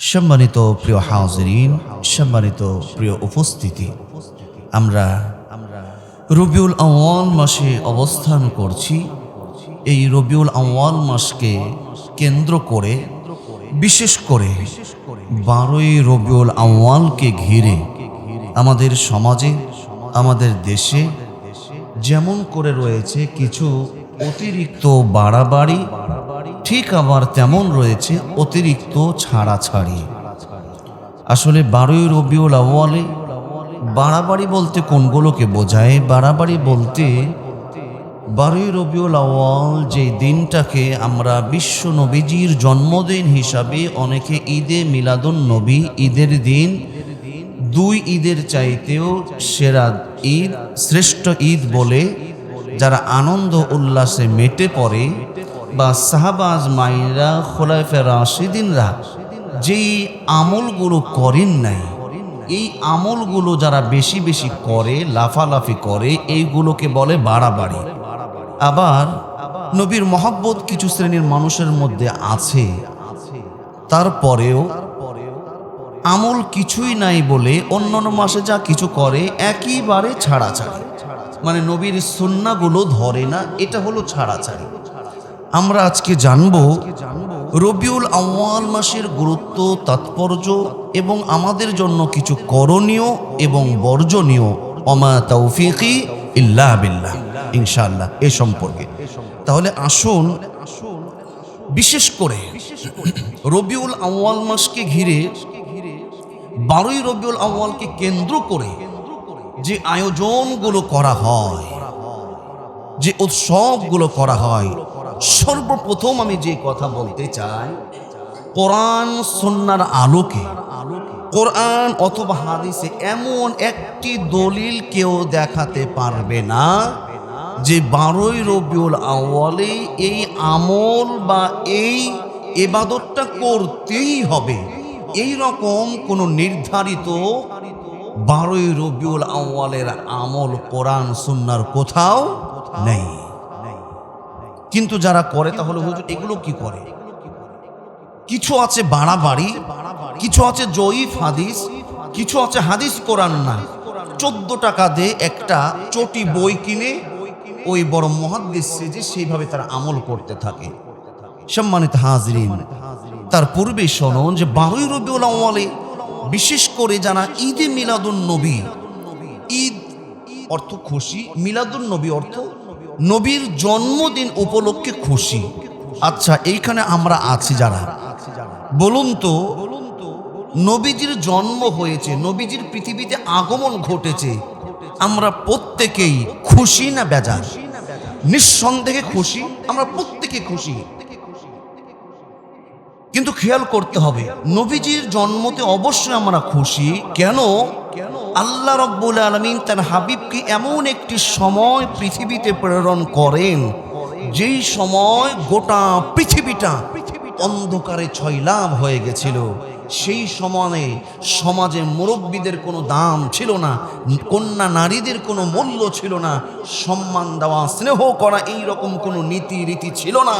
সম্মানিত প্রিয় হাউজরিন সম্মানিত প্রিয় উপস্থিতি, আমরা রবিউল আওয়াল মাসে অবস্থান করছি। এই রবিউল আওয়াল মাসকে কেন্দ্র করে, বিশেষ করে বারোই রবিউল আওয়ালকে ঘিরে আমাদের সমাজে, আমাদের দেশে যেমন করে রয়েছে কিছু অতিরিক্ত বাড়াবাড়ি ঠিক আবার তেমন রয়েছে অতিরিক্ত ছাড়াছাড়ি। আসলে বারোই রবিউল আউয়ালে বাড়াবাড়ি বলতে কোনগুলোকে বোঝায়? বাড়াবাড়ি বলতে বারোই রবিউল আউয়াল যে দিনটাকে আমরা বিশ্ব নবীজির জন্মদিন হিসাবে অনেকে ঈদে মিলাদুন নবী ঈদের দিন, দুই ঈদের চাইতেও সেরা ঈদ, শ্রেষ্ঠ ঈদ বলে যারা আনন্দ উল্লাসে মেটে পড়ে বা সাহাবাজ মাইরা খোলাফে রাশিদিনরা যেই আমলগুলো করেন নাই, এই আমলগুলো যারা বেশি বেশি করে, লাফালাফি করে, এইগুলোকে বলে বাড়াবাড়ি। আবার নবীর মহব্বত কিছু শ্রেণির মানুষের মধ্যে আছে। তারপরেও আমল কিছুই নাই বলে অন্যান্য মাসে যা কিছু করে একইবারে ছাড়াছাড়ি। মানে নবীর সুন্নাগুলো ধরে না, এটা হলো ছাড়াছাড়ি। আমরা আজকে জানব রবিউল আউয়াল মাসের গুরুত্ব, তাৎপর্য এবং আমাদের জন্য কিছু করণীয় এবং বর্জনীয়। অমা তৌফিকি ইল্লাহ বিল্লাহ। ইনশাআল্লাহ, এ সম্পর্কে। তাহলে আসুন, বিশেষ করে রবিউল আউয়াল মাসকে ঘিরে, বারোই রবিউল আউয়ালকে কেন্দ্র করে যে আয়োজনগুলো করা হয়, যে উৎসবগুলো করা হয় সর্বপ্রথম আমি যে কথা বলতে চাই, কোরআন সন্ন্যার আলোকে, কোরআন অথবা হাদিসে এমন একটি দলিল কেউ দেখাতে পারবে না যে বারোই রবিউল আউয়ালে এই আমল বা এই এবাদতটা করতেই হবে। এই রকম কোনো নির্ধারিত বারোই রবিউল আউয়ালের আমল কোরআন সুন্নার কোথাও নেই। কিন্তু যারা করে, তাহলে হুজুর এগুলো কি করে? কিছু আছে বাড়াবাড়ি, কিছু আছে জয়ীফ হাদিস, কিছু আছে হাদিস কোরআন না। চোদ্দ টাকা দিয়ে একটা চটি বই কিনে ওই বড় মহাদ্দেশ যে সেইভাবে তারা আমল করতে থাকে। সম্মানিত হাজরিন, তার পূর্বে শোনন যে বারোই আউয়ালে বিশেষ করে যারা ঈদে মিলাদুন নবী, ঈদ অর্থ খুশি, মিলাদুন নবী অর্থ নবীর জন্মদিন উপলক্ষে খুশি। আচ্ছা এইখানে আমরা আছি যারা। বলুন তো, নবীজির জন্ম হয়েছে, নবীজির পৃথিবীতে আগমন ঘটেছে। আমরা প্রত্যেকেই খুশি না বেজার? নিঃসন্দেহে খুশি, আমরা প্রত্যেকে খুশি। কিন্তু খেয়াল করতে হবে, নবীজির জন্মতে অবশ্যই আমরা খুশি। কেন? আল্লাহ রব্বুল আলমিন তার হাবিবকে এমন একটি সময় পৃথিবীতে প্রেরণ করেন, যেই সময় গোটা পৃথিবীটা অন্ধকারে ছয়লাভ হয়ে গেছিল। সেই সময়ে সমাজে মুরব্বীদের কোনো দাম ছিল না, কন্যা নারীদের কোনো মূল্য ছিল না, সম্মান দেওয়া, স্নেহ করা এই রকম কোনো নীতি রীতি ছিল না।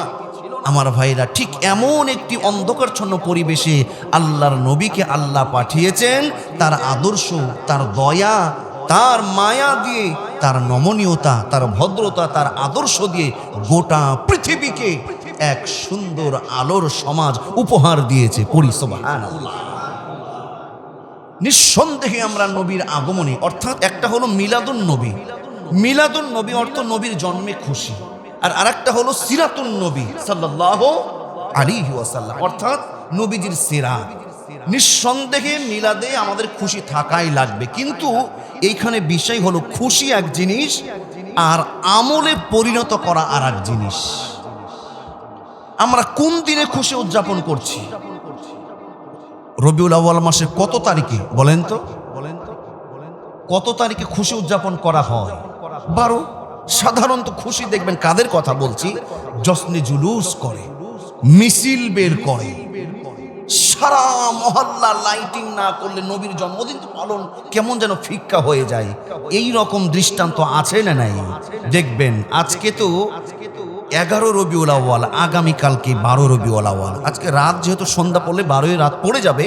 আমার ভাইরা, ঠিক এমন একটি অন্ধকারচ্ছন্ন পরিবেশে আল্লাহর নবীকে আল্লাহ পাঠিয়েছেন, তার আদর্শ, তার দয়া, তার মায়া দিয়ে, তার নমনীয়তা, তার ভদ্রতা, তার আদর্শ দিয়ে গোটা পৃথিবীকে এক সুন্দর আলোর সমাজ উপহার দিয়েছে। নিঃসন্দেহে আমরা নবীর আগমনে, অর্থাৎ একটা হলো মিলাদুন নবী। মিলাদুন নবী অর্থ নবীর জন্মে খুশি। আর আরেকটা হলো সিরাতুন নবী সাল্লাহ আলী ওয়াসাল্লাম। অর্থাৎ নবীজির সিরা। নিঃসন্দেহে মিলাদে আমাদের খুশি থাকাই লাগবে। কিন্তু এইখানে বিষয় হলো খুশি এক জিনিস আর আমলে পরিণত করা আর এক জিনিস। আমরা কোন দিনে খুশি উদযাপন করছি? রবিউল আউয়াল মাসের কত তারিখে? বলেন তো বলেন তো। কত তারিখে খুশি উদযাপন করা হয়? বারো। সাধারণত খুশি দেখবেন কাদের কথা বলছি? জসনে জুলুস করে, মিছিল বের করে। সারা মহল্লা লাইটিং না করলে নবীর জন্মদিন পালন কেমন যেন ফিক্কা হয়ে যায়। এই রকম দৃষ্টান্ত আছে না নাই? দেখবেন, আজকে তো এগারো রবিউল আওয়াল আগামীকালকে বারো রবিউল আওয়াল আজকে রাত যেহেতু সন্ধ্যা পড়লে বারোই রাত পড়ে যাবে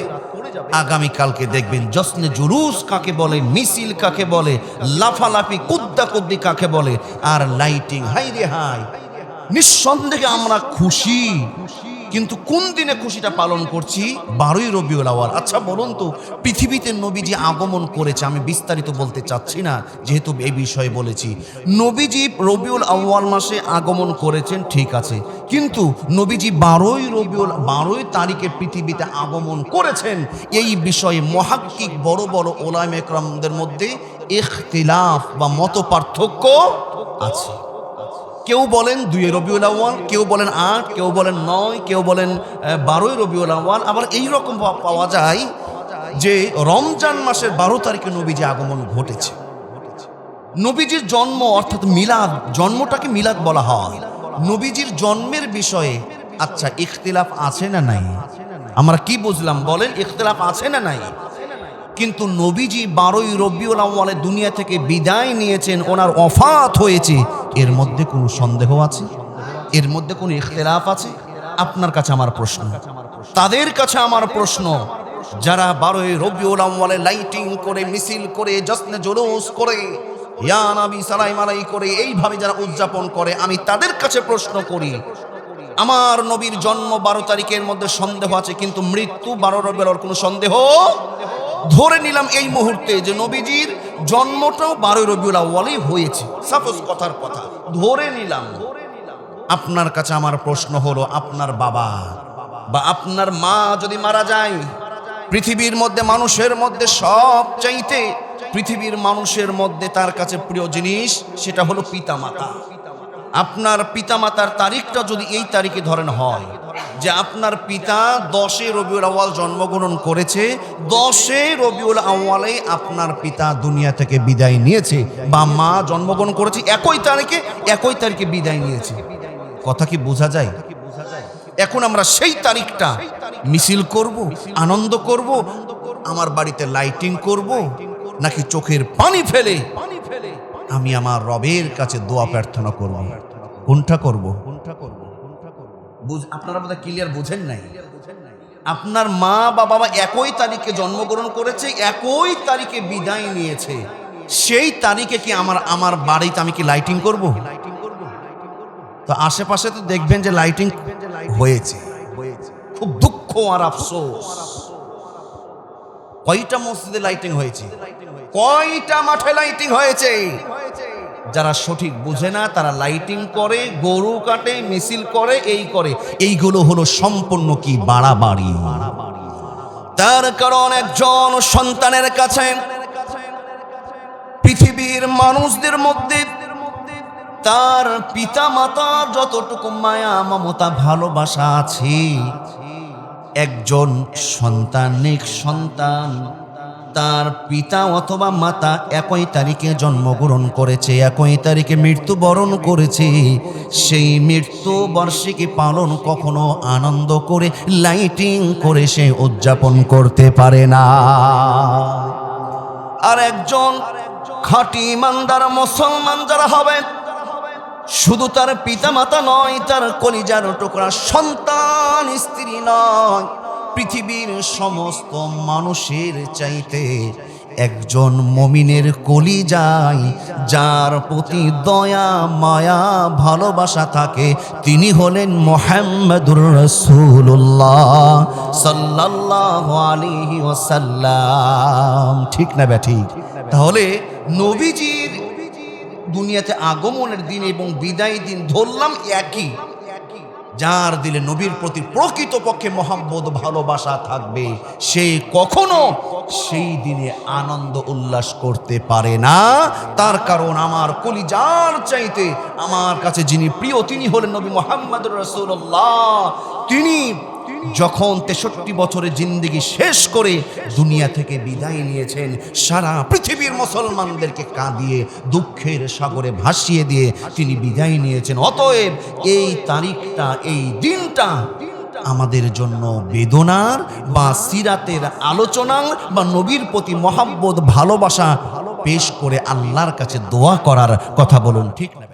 আগামীকালকে দেখবেন জশ্নে জুলুস কাকে বলে, মিছিল কাকে বলে, লাফালাফি কুদ্দা কুদ্দি কাকে বলে, আর লাইটিং হাই রে হাই। নিঃসন্দেহে আমরা খুশি। কিন্তু কোন দিনে খুশিটা পালন করছি? বারোই রবিউল আওয়াল আচ্ছা বলুন তো, পৃথিবীতে নবীজি আগমন করেছে, আমি বিস্তারিত বলতে চাচ্ছি না, যেহেতু এই বিষয়ে বলেছি। নবীজি রবিউল আউয়াল মাসে আগমন করেছেন, ঠিক আছে। কিন্তু নবীজি বারোই রবিউল, বারোই তারিখে পৃথিবীতে আগমন করেছেন, এই বিষয়ে মহাক্কিক বড় বড় ওলাম একরামদের মধ্যে ইখতিলাফ বা মত পার্থক্য আছে। কেউ বলেন দুই রবিউল আউ্য়াল, কেউ বলেন আট, কেউ বলেন নয়, কেউ বলেন বারোই রবিউল আউ্য়াল। আবার এই রকম পাওয়া যায় যে রমজান মাসের বারো তারিখে নবীজি আগমন ঘটেছে। নবীজির জন্ম অর্থাৎ মিলাদ, জন্মটাকে মিলাদ বলা হয়। নবীজির জন্মের বিষয়ে আচ্ছা ইখতিলাফ আছে না নাই? আমরা কি বুঝলাম? বলেন, ইখতিলাফ আছে না নাই? কিন্তু নবীজি বারোই রবিউল আউ্বালে দুনিয়া থেকে বিদায় নিয়েছেন, ওনার অফাত হয়েছে। এর মধ্যে কোনো সন্দেহ আছে? এর মধ্যে কোনো ইখতিলাফ আছে? আপনার কাছে আমার প্রশ্ন। তাদের কাছে আমার প্রশ্ন, যারা বারোই রবিউল আউ্বালে লাইটিং করে, মিছিল করে, যশ্নে জুলুস করে, ইয়া নবী সালাই মালাই করে, এইভাবে যারা উদযাপন করে, আমি তাদের কাছে প্রশ্ন করি, আমার নবীর জন্ম বারো তারিখের মধ্যে সন্দেহ আছে, কিন্তু মৃত্যু বারো রবিউল কোনো সন্দেহ? ধরে নিলাম এই মুহূর্তে যে নবীজির জন্মটাও বারোই রবিউল আউ্বালেই হয়েছে। সাপোজ কথার কথা, ধরে নিলাম আপনার কাছে আমার প্রশ্ন হলো, আপনার বাবা বা আপনার মা যদি মারা যায়, পৃথিবীর মধ্যে মানুষের মধ্যে সব চাইতে পৃথিবীর মানুষের মধ্যে তার কাছে প্রিয় জিনিস সেটা হলো পিতামাতা। আপনার পিতামাতার তারিখটা যদি এই তারিখে ধরেন হয় যে আপনার পিতা দশে রবিউল আওয়াল জন্মগ্রহণ করেছে, দশে রবিউল আওয়ালে আপনার পিতা দুনিয়া থেকে বিদায় নিয়েছে বা মা জন্মগ্রহণ করেছে, একই তারিখে একই তারিখে বিদায় নিয়েছে। কথা কি বোঝা যায়? এখন আমরা সেই তারিখটা মিছিল করব, আনন্দ করব, আমার বাড়িতে লাইটিং করব, নাকি চোখের পানি ফেলে আমি আমার রবের কাছে দোয়া প্রার্থনা করব কোনটা করব? কোনটা করব? আপনারা বোধহয় ক্লিয়ার বুঝেন নাই। আপনার মা বা বাবা একই তারিখে জন্মগ্রহণ করেছে, একই তারিখে বিদায় নিয়েছে। সেই তারিখে কি আমার আমার বাড়িতে আমি কি লাইটিং করব? তো আশেপাশে তো দেখবেন যে লাইটিং হয়েছে। খুব দুঃখ আর আফসোস। কয়টা মসজিদে লাইটিং হয়েছে? কয়টা মাঠে লাইটিং হয়েছে? যারা সঠিক বুঝে না, তারা লাইটিং করে, গরু কাটে, মিছিল করে, এই করে। এইগুলো হলো সম্পূর্ণ কি বাড়াবাড়ি? তার কারণ একজন সন্তানের কাছে পৃথিবীর মানুষদের মধ্যে তার পিতা মাতার যতটুকু মায়া, মমতা, ভালোবাসা আছে, একজন সন্তানিক সন্তান। তার পিতা অথবা মাতা একই তারিখে জন্মগ্রহণ করেছে, একই তারিখে মৃত্যুবরণ করেছে। সেই মৃত্যু বার্ষিকী পালন কখনো আনন্দ করে, লাইটিং করে সে উদযাপন করতে পারে না। আর একজন খাঁটি ইমানদার মুসলমান যারা হবে, শুধু তার পিতা মাতা নয়, তার কলিজার টুকরা সন্তান, স্ত্রী নয় পৃথিবীর সমস্ত মানুষের চাইতে একজন মমিনের কলিজায় যার প্রতি দয়া, মায়া, ভালোবাসা থাকে, তিনি হলেন মোহাম্মদুর রসুল্লাহ সাল্লাহ আলিহি ওসাল্লাম ঠিক না ব্যাঠিক তাহলে নবীজির দুনিয়াতে আগমনের দিন এবং বিদায় দিন ধরলাম একই। যার দিলে নবীর প্রতি প্রকৃত পক্ষে মোহাম্মদ ভালোবাসা থাকবে, সে কখনো সেই দিনে আনন্দ উল্লাস করতে পারে না। তার কারণ আমার কলি যার চাইতে, আমার কাছে যিনি প্রিয়, তিনি হলেন নবী মোহাম্মদ রসুল্লাহ তিনি যখন তেষট্টি বছরের জিন্দিগি শেষ করে দুনিয়া থেকে বিদায় নিয়েছেন, সারা পৃথিবীর মুসলমানদেরকে কাঁদিয়ে, দুঃখের সাগরে ভাসিয়ে দিয়ে তিনি বিদায় নিয়েছেন। অতএব এই তারিখটা, এই দিনটা আমাদের জন্য বেদনার বা সিরাতের আলোচনার বা নবীর প্রতি মহাব্বত, ভালোবাসা পেশ করে আল্লাহর কাছে দোয়া করার কথা বলুন, ঠিক না?